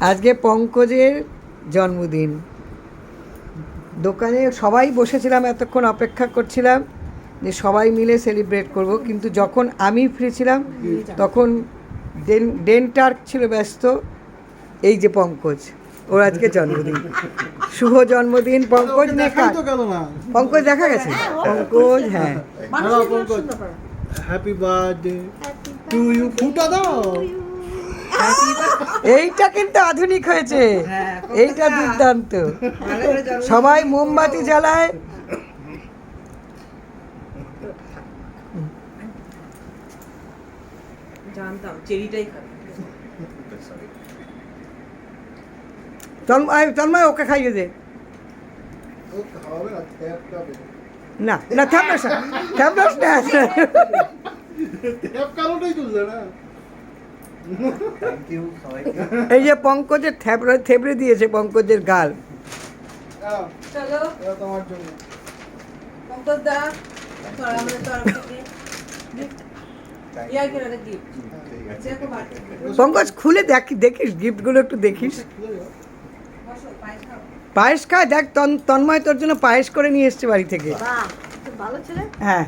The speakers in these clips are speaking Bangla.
আজকে পঙ্কজের জন্মদিন। দোকানে সবাই বসেছিলাম এতক্ষণ অপেক্ষা করছিলাম যে সবাই মিলে সেলিব্রেট করব। কিন্তু যখন আমি ফ্রি ছিলাম তখন ডেন ডেন্টার্ক ছিল ব্যস্ত এই যে পঙ্কজ ওর আজকে জন্মদিন। শুভ জন্মদিন পঙ্কজ না? পঙ্কজ দেখা গেছে? পঙ্কজ হ্যাঁ। Hello happy birthday to you ফুটা দাও এইটা কিন্তু আধুনিক হয়েছে। এইটা দুর্দান্ত। সবাই মোমবাতি জ্বালায়। জানতাম চেরিটাই তন্ময় তন্ময় ওকে খাইয়ে দে। না না না থ্যামলাস না থ্যামলাস না। ট্যাপ না। এই যে পঙ্কজের থ্যাবড়ে থেবড়ে দিয়েছে পঙ্কজের গাল। চলো। তোমার জন্য। পঙ্কজ দা খুলে দেখি দেখিস গিফটগুলো একটু দেখিস। পায়েস খায় দেখ তন- তন্ময় তোর জন্য পায়েস করে নিয়ে এসছে বাড়ি থেকে। হ্যাঁ।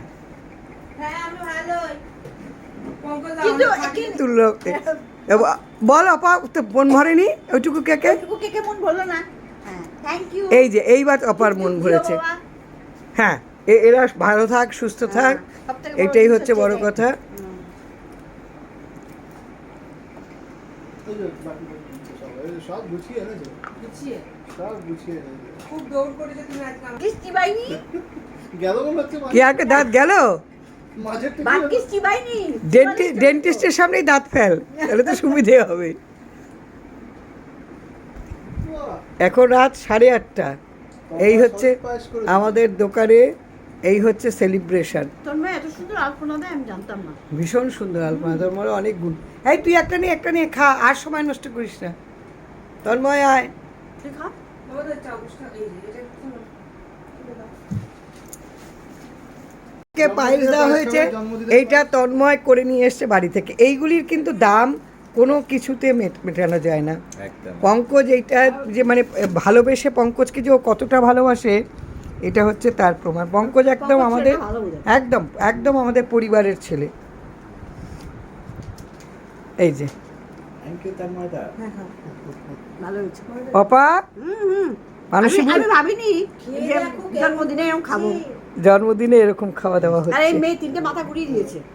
তুললো এবার বল আপা তো মন ভরেনি? ওইটুকু কেকে কে? কেমন না? হ্যাঁ এই যে এইবার অপার মন ভরেছে। হ্যাঁ এ- এরা ভালো থাক সুস্থ থাক। এটাই হচ্ছে বড় কথা। গেল কি আগে দাঁত গেল? ডেন্টিস্টের সামনেই দাঁত ফেল তাহলে তো সুবিধে হবে। এখন রাত সাড়ে আটটা। এই হচ্ছে আমাদের দোকানে এই হচ্ছে সেলিব্রেশন তন্ময় এত সুন্দর আলপনা দেয় আমি জানতাম না। ভীষণ সুন্দর আলপনা তোর মনে অনেক গুণ। এই তুই একটা নিয়ে একটা নিয়ে খা আর সময় নষ্ট করিস না। তন্ময় আয়। তুই খা। আমাদের চামচটা এই যে এটা শোনো কে পায়েস দেওয়া হয়েছে এইটা তন্ময় করে নিয়ে এসছে বাড়ি থেকে। এইগুলির কিন্তু দাম কোনো কিছুতে মেট- মেটানো যায় না। পঙ্কজ এইটা যে মানে ভালোবেসে পঙ্কজকে যে ও কতটা ভালোবাসে এটা হচ্ছে তার প্রমাণ। পঙ্কজ একদম আমাদের। একদম একদম আমাদের পরিবারের ছেলে। এই যে। ময়দা হ্যাঁ হ্যাঁ। ভালো হয়েছে। অপা হুম হুম। আমি- আমি ভাবিনি যে জন্মদিনে এরকম খাব। জন্মদিনে এরকম খাওয়া দাওয়া হচ্ছে। আর এই মেয়ে তিনটে মাথা ঘুরিয়ে দিয়েছে।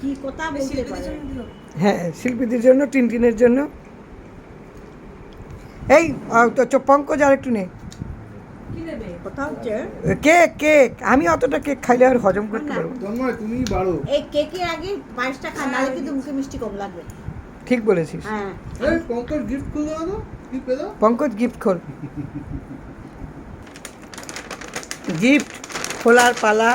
কি কথা বলতে শিল্পীদের পারে? হ্যাঁ শিল্পীদের জন্য টিনটিনের জন্য। এই তো পঙ্কজ আর একটু নে। কি নেবে? কথা হচ্ছে। কেক কেক আমি অতটা কেক খাইলে আর হজম করতে পারব তুমি বাড়ো। এই কেকের আগে পায়েসটা খা নাহলে কিন্তু মুখে মিষ্টি কম লাগবে। ঠিক বলেছিস। হ্যাঁ। এই পঙ্কজ গিফট খুলে দাও কি পেল? পঙ্কজ গিফট খোল। গিফট খোলার পালা।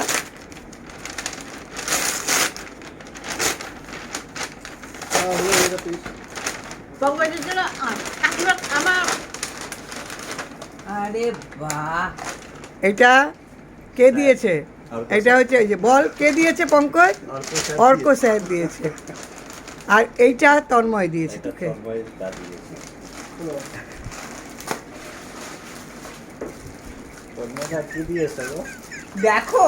এটা কে দিয়েছে? এটা হচ্ছে এই যে বল কে দিয়েছে পঙ্কজ? অর্ক স্যার দিয়েছে। আর এইটা তন্ময় দিয়েছে তোকে। কি দিয়েছে গো দেখো।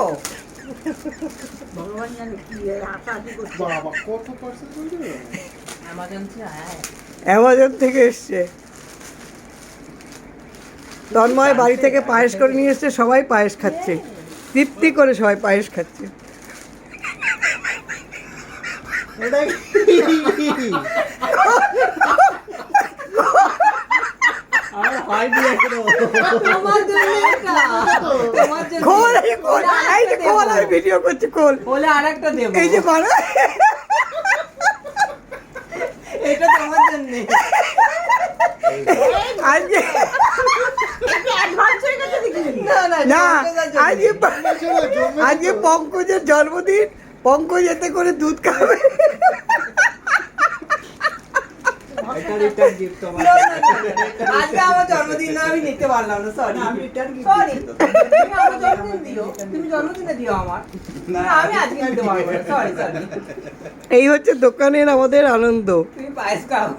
ভগবান জানে কি আশা বাবা কত পার্সেন্ট অ্যামাজন থেকে আয় অ্যামাজন থেকে এসছে। তন্ময় বাড়ি থেকে পায়েস করে নিয়ে এসছে সবাই পায়েস খাচ্ছে। তৃপ্তি করে সবাই পায়েস খাচ্ছে। এটা তোমার জন্য এটা তোমার জন্য এই এই যে আমি ভিডিও করছি আরেকটা দেবো এই যে এটা হয়ে তোমার জন্য। আজকে পঙ্কজের জন্মদিন পঙ্কজ এতে করে দুধ খাবে আজকে আমার জন্মদিন না আমি নিতে পারলাম না সরি না, আমি return gift সরি তুমি আমার জন্মদিন দিও তুমি জন্মদিনে দিও আমার। না, না আমি আজকে নিতে পারব সরি সরি এই হচ্ছে দোকানের আমাদের আনন্দ। তুমি পায়েস খাও।